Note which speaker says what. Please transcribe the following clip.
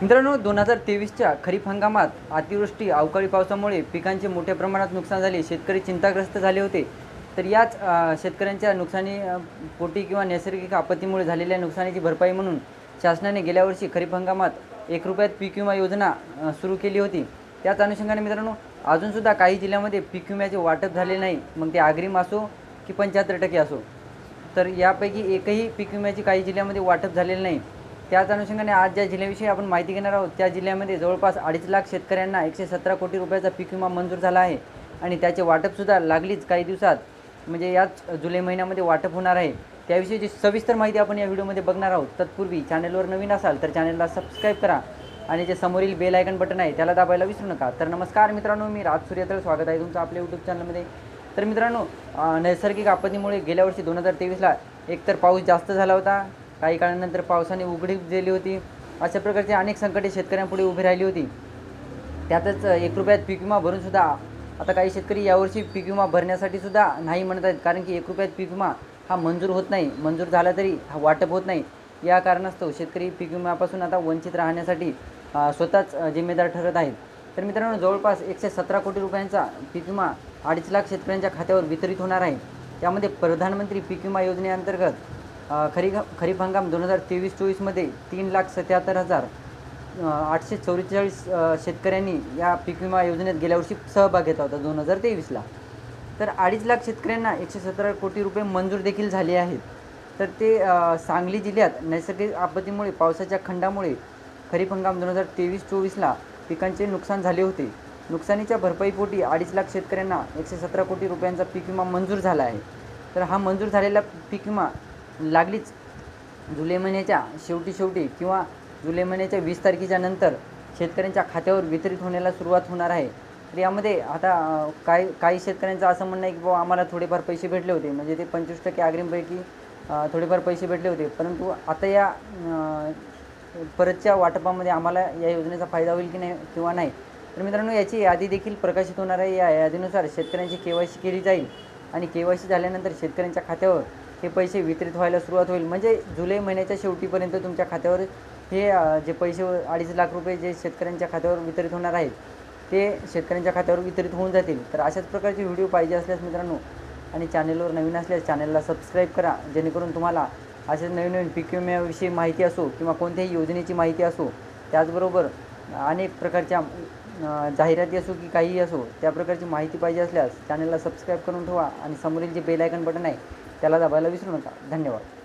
Speaker 1: मित्रांनो दोन हजार तेवीसच्या खरीप हंगामात अतिवृष्टी अवकाळी पावसामुळे पिकांचे मोठ्या प्रमाणात नुकसान झाले शेतकरी चिंताग्रस्त झाले होते. तर याच शेतकऱ्यांच्या नुकसानी पोटी किंवा नैसर्गिक आपत्तीमुळे झालेल्या नुकसानीची भरपाई म्हणून शासनाने गेल्या वर्षी खरीप हंगामात एक रुपयात पीक विमा योजना सुरू केली होती. त्याच अनुषंगाने मित्रांनो अजूनसुद्धा काही जिल्ह्यामध्ये पीक विम्याचे वाटप झाले नाही. मग ते आग्रीम असो की पंच्याहत्तर टक्के असो. तर यापैकी एकही पीक विम्याची काही जिल्ह्यामध्ये वाटप झालेलं नाही. त्याच अनुषंगाने आज ज्या जिल्ह्याविषयी आपण माहिती घेणार आहोत त्या जिल्ह्यामध्ये जवळपास अडीच लाख शेतकऱ्यांना एकशे सतरा कोटी रुपयाचा पीक विमा मंजूर झाला आहे आणि त्याचे वाटपसुद्धा लागलीच काही दिवसात. म्हणजे याच जुलै महिन्यामध्ये वाटप होणार आहे. त्याविषयीची सविस्तर माहिती आपण या व्हिडिओमध्ये बघणार आहोत तत्पूर्वी चॅनलवर नवीन असाल तर चॅनलला सबस्क्राईब करा आणि जे समोरील बेल आयकन बटन आहे त्याला दाबायला विसरू नका. तर नमस्कार मित्रांनो मी राज सूर्यतळ. स्वागत आहे तुमचं आपल्या यूट्यूब चॅनलमध्ये तर मित्रांनो नैसर्गिक आपत्तीमुळे गेल्या वर्षी दोन हजार तेवीसला एकतर पाऊस जास्त झाला होता. काही काळानंतर पावसाने उघडीप दिली होती. अशा प्रकारचे अनेक संकटे शेतकऱ्यांपुढे उभी राहिली होती. त्यातच एक रुपयात पीक विमा भरून सुद्धा आता काही शेतकरी यावर्षी पीक विमा भरण्यासाठी सुद्धा नाही म्हणत आहेत. कारण की एक रुपयात पीक विमा हा मंजूर होत नाही. मंजूर झाला तरी हा वाटप होत नाही. या कारणास्तव शेतकरी पीक विम्यापासून आता वंचित राहण्यासाठी स्वतःच जिम्मेदार ठरत आहेत. तर मित्रांनो जवळपास एकशे सतरा कोटी रुपयांचा पीक विमा अडीच लाख शेतकऱ्यांच्या खात्यावर वितरित होणार आहे. त्यामध्ये प्रधानमंत्री पीक विमा योजनेअंतर्गत खरी खरीप हंगाम दोन हजार तेवीस चोवीसमध्ये तीन लाख सत्याहत्तर हजार आठशे चौवेचाळीस शेतकऱ्यांनी या पीक विमा योजनेत गेल्या वर्षी सहभाग घेतला होता दोन हजार तेवीसला. तर अडीच लाख शेतकऱ्यांना एकशे सतरा कोटी रुपये मंजूर देखील झाले आहेत. तर ते सांगली जिल्ह्यात नैसर्गिक आपत्तीमुळे पावसाच्या खंडामुळे खरीप हंगाम दोन हजार तेवीस चोवीसला पिकांचे नुकसान झाले होते. नुकसानीच्या भरपाईपोटी अडीच लाख शेतकऱ्यांना एकशे सतरा कोटी रुपयांचा पीक विमा मंजूर झाला आहे. तर हा मंजूर झालेला पीक विमा लागलीच. जुलै महिन्याच्या शेवटी शेवटी किंवा जुलै महिन्याच्या वीस तारखेच्या नंतर शेतकऱ्यांच्या खात्यावर वितरित होण्याला सुरुवात होणार आहे. तर यामध्ये आता काय काही काही शेतकऱ्यांचं असं म्हणणं आहे की बाबा आम्हाला थोडेफार पैसे भेटले होते. म्हणजे ते पंचवीस टक्के अग्रिमपैकी थोडेफार पैसे भेटले होते. परंतु आता या परतच्या वाटपामध्ये आम्हाला या योजनेचा फायदा होईल की नाही किंवा नाही? तर मित्रांनो याची यादी देखील प्रकाशित होणार आहे. या यादीनुसार शेतकऱ्यांची के वाय सी केली जाईल. आणि के वाय सी झाल्यानंतर शेतकऱ्यांच्या खात्यावर हे पैसे वितरित व्हायला सुरुवात होईल. म्हणजे जुलै महिन्याच्या शेवटीपर्यंत तुमच्या खात्यावर हे जे पैसे अडीच लाख रुपये जे शेतकऱ्यांच्या खात्यावर वितरित होणार आहेत ते शेतकऱ्यांच्या खात्यावर वितरित होऊन जातील. तर अशाच प्रकारचे व्हिडिओ पाहिजे असल्यास मित्रांनो आणि चॅनलवर नवीन असल्यास चॅनलला सबस्क्राईब करा जेणेकरून तुम्हाला असेच नवीन नवीन पीक विम्याविषयी माहिती असो किंवा कोणत्याही योजनेची माहिती असो त्याचबरोबर अनेक प्रकारच्या जाहिराती असो की काहीही असो त्या प्रकारची माहिती पाहिजे असल्यास चॅनलला सबस्क्राईब करून ठेवा आणि समोरील जे बेल आयकन बटन आहे त्याला दाबायला विसरू नका. धन्यवाद.